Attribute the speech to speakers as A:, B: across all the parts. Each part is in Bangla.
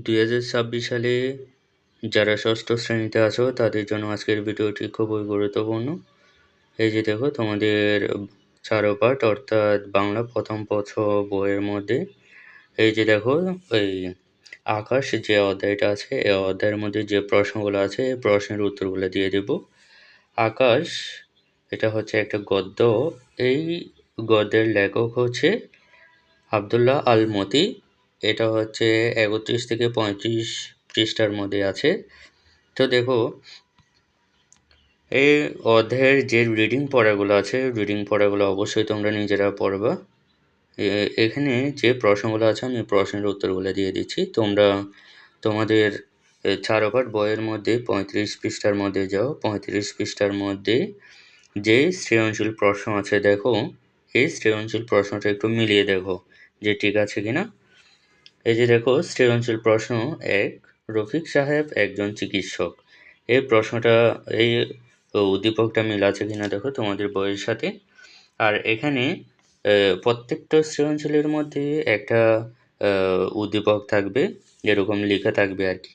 A: দুই হাজার ছাব্বিশ সালে যারা ষষ্ঠ শ্রেণীতে আছো, তাদের জন্য আজকের ভিডিওটি খুবই গুরুত্বপূর্ণ। এই যে দেখো, তোমাদের চারোপাঠ অর্থাৎ বাংলা প্রথম পথ বইয়ের মধ্যে। এই যে দেখো, এই আকাশ যে অধ্যায়টা আছে এই অধ্যায়ের মধ্যে যে প্রশ্নগুলো আছে, এই প্রশ্নের উত্তরগুলো দিয়ে দেব। আকাশ, এটা হচ্ছে একটা গদ্য। এই গদ্যের লেখক হচ্ছে আবদুল্লাহ আল মতি। এটা হচ্ছে একত্রিশ থেকে পঁয়ত্রিশ পৃষ্ঠার মধ্যে আছে। তো দেখো, এই অধ্যায়ের যে রিডিং পড়াগুলো আছে রিডিং পড়াগুলো অবশ্যই তোমরা নিজেরা পড়বা। এখানে যে প্রশ্নগুলো আছে, আমি প্রশ্নের উত্তরগুলো দিয়ে দিচ্ছি। তোমরা তোমাদের চারোপাট বইয়ের মধ্যে পঁয়ত্রিশ পৃষ্ঠার মধ্যে যাও। পঁয়ত্রিশ পৃষ্ঠার মধ্যে যে সৃজনশীল প্রশ্ন আছে, দেখো, এই সৃজনশীল প্রশ্নটা একটু মিলিয়ে দেখো যে ঠিক আছে কিনা। এই যে দেখো, সৃজনশীল প্রশ্ন এক, রফিক সাহেব একজন চিকিৎসক। এই প্রশ্নটা, এই উদ্দীপকটা মিল আছে কিনা দেখো তোমাদের বইয়ের সাথে। আর এখানে প্রত্যেকটা সৃজনশীলের মধ্যে একটা উদ্দীপক থাকবে, এরকম লেখা থাকবে আর কি।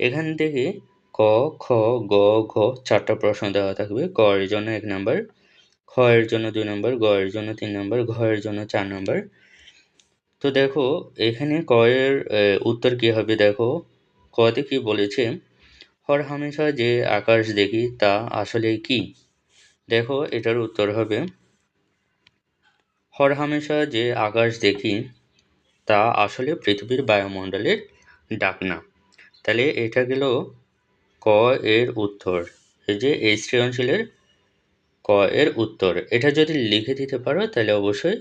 A: এখান থেকে ক, খ, গ, ঘ চারটা প্রশ্ন দেওয়া থাকবে। ক এর জন্য এক নাম্বার, খ এর জন্য দুই নম্বর, গ এর জন্য তিন নম্বর, ঘ এর জন্য চার নম্বর। তো দেখো, এখানে ক এর উত্তর কি হবে দেখো? কতে কি বলেছে? হর হামেশা যে আকাশ দেখি তা আসলে কি? দেখো, এটার উত্তর হবে, হর হামেশা যে আকাশ দেখি তা আসলে পৃথিবীর বায়ুমণ্ডলের ডাকনা। তাহলে এটা গেল ক এর উত্তর। এই যে, এই সৃজনশীলের ক এর উত্তর। এটা যদি লিখে দিতে পারো, তাহলে অবশ্যই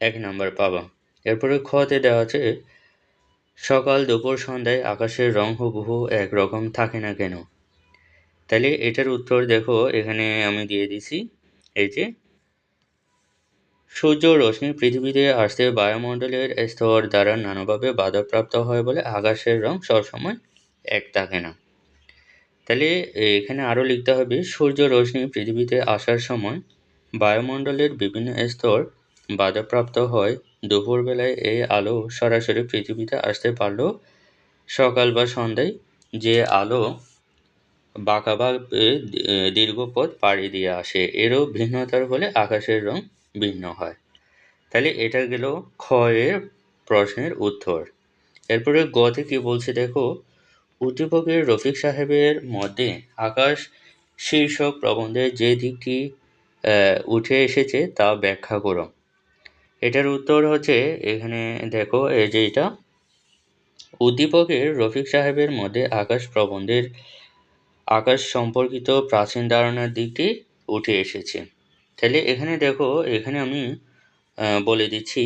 A: এক নাম্বার পাবা। এরপরে খতে দেওয়া আছে, সকাল দুপুর সন্ধ্যায় আকাশের রং হুবহু একরকম থাকে না কেন? তাহলে এটার উত্তর দেখো, এখানে আমি দিয়ে দিছি। এই যে, সূর্য রশ্মি পৃথিবীতে আসতে বায়ুমণ্ডলের স্তর দ্বারা নানাভাবে বাধাপ্রাপ্ত হয় বলে আকাশের রং সবসময় এক থাকে না। তাহলে এখানে আরও লিখতে হবে, সূর্য রশ্মি পৃথিবীতে আসার সময় বায়ুমণ্ডলের বিভিন্ন স্তর বাধাপ্রাপ্ত হয়। দুপুরবেলায় এই আলো সরাসরি পৃথিবীতে আসতে পারলেও সকাল বা সন্ধ্যায় যে আলো বাঁকাভাবে দীর্ঘ পথ পাড়ি দিয়ে আসে, এরও ভিন্নতার ফলে আকাশের রং ভিন্ন হয়। তাহলে এটা গেল ক্ষয়ের প্রশ্নের উত্তর। এরপরে গতে কি বলছে দেখো, উদ্দীপকের রফিক সাহেবের মধ্যে আকাশ শীর্ষক প্রবন্ধের যে দিকটি উঠে এসেছে তা ব্যাখ্যা করো। এটার উত্তর হচ্ছে এখানে দেখো, এই যে এটা। উদ্দীপকের রফিক সাহেবের মধ্যে আকাশ প্রবন্ধের আকাশ সম্পর্কিত প্রাচীন ধারণার দিকটি উঠে এসেছে। তাহলে এখানে দেখো, এখানে আমি বলে দিচ্ছি,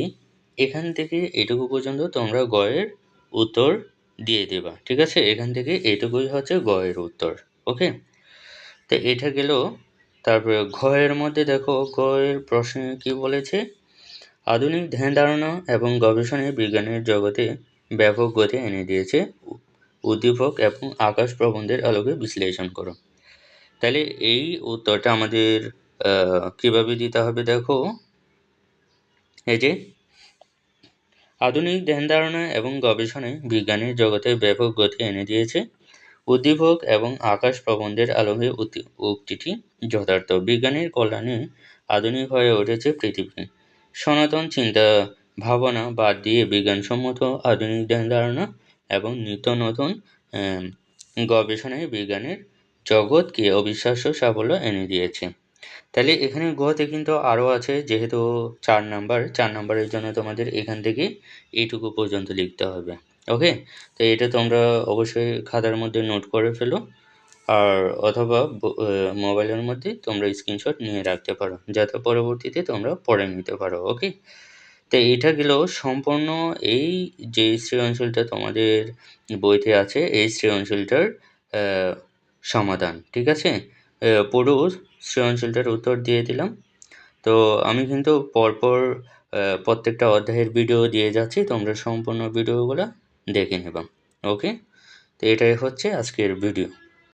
A: এখান থেকে এটুকু পর্যন্ত তোমরা গয়ের উত্তর দিয়ে দেবা, ঠিক আছে? এখান থেকে এটুকুই হচ্ছে গয়ের উত্তর, ওকে? তো এটা গেল, তারপরে ঘয়ের মধ্যে দেখো, গয়ের প্রশ্নে কি বলেছে? আধুনিক ধ্যান ধারণা এবং গবেষণায় বিজ্ঞানের জগতে ব্যাপক গতি এনে দিয়েছে। উদ্দীপক এবং আকাশ প্রবন্ধের আলোকে বিশ্লেষণ করো। তাহলে এই উত্তরটা আমাদের কীভাবে দিতে হবে দেখো? এই যে, আধুনিক ধ্যান ধারণা এবং গবেষণায় বিজ্ঞানের জগতে ব্যাপক গতি এনে দিয়েছে। উদ্দীপক এবং আকাশ প্রবন্ধের আলোকে উক্তিটি যথার্থ। বিজ্ঞানের কল্যাণে আধুনিক হয়ে উঠেছে পৃথিবী। সনাতন চিন্তা ভাবনা বাদ দিয়ে বিজ্ঞানসম্মত আধুনিক ধ্যান ধারণা এবং নিত্য নতুন গবেষণায় বিজ্ঞানের জগৎকে অবিশ্বাস্য সাফল্য এনে দিয়েছে। তাহলে এখানে গতে কিন্তু আরও আছে, যেহেতু চার নাম্বার, চার নাম্বারের জন্য তোমাদের এখান থেকে এইটুকু পর্যন্ত লিখতে হবে। ওকে? তো এটা তোমরা অবশ্যই খাতার মধ্যে নোট করে ফেলো। আর অথবা মোবাইলের মধ্যে তোমরা স্ক্রিনশট নিয়ে রাখতে পারো, যাতে পরবর্তীতে তোমরা পড়ে নিতে পারো ওকে তো এটা গেল সম্পূর্ণ এই যে সৃজনশীলটা তোমাদের বইতে আছে, এই সৃজনশীলটার সমাধান, ঠিক আছে? পুরো সৃজনশীলটার উত্তর দিয়ে দিলাম। তো আমি কিন্তু পরপর প্রত্যেকটা অধ্যায়ের ভিডিও দিয়ে যাচ্ছি, তোমরা সম্পূর্ণ ভিডিওগুলো দেখে নেবা ওকে তো এটাই হচ্ছে আজকের ভিডিও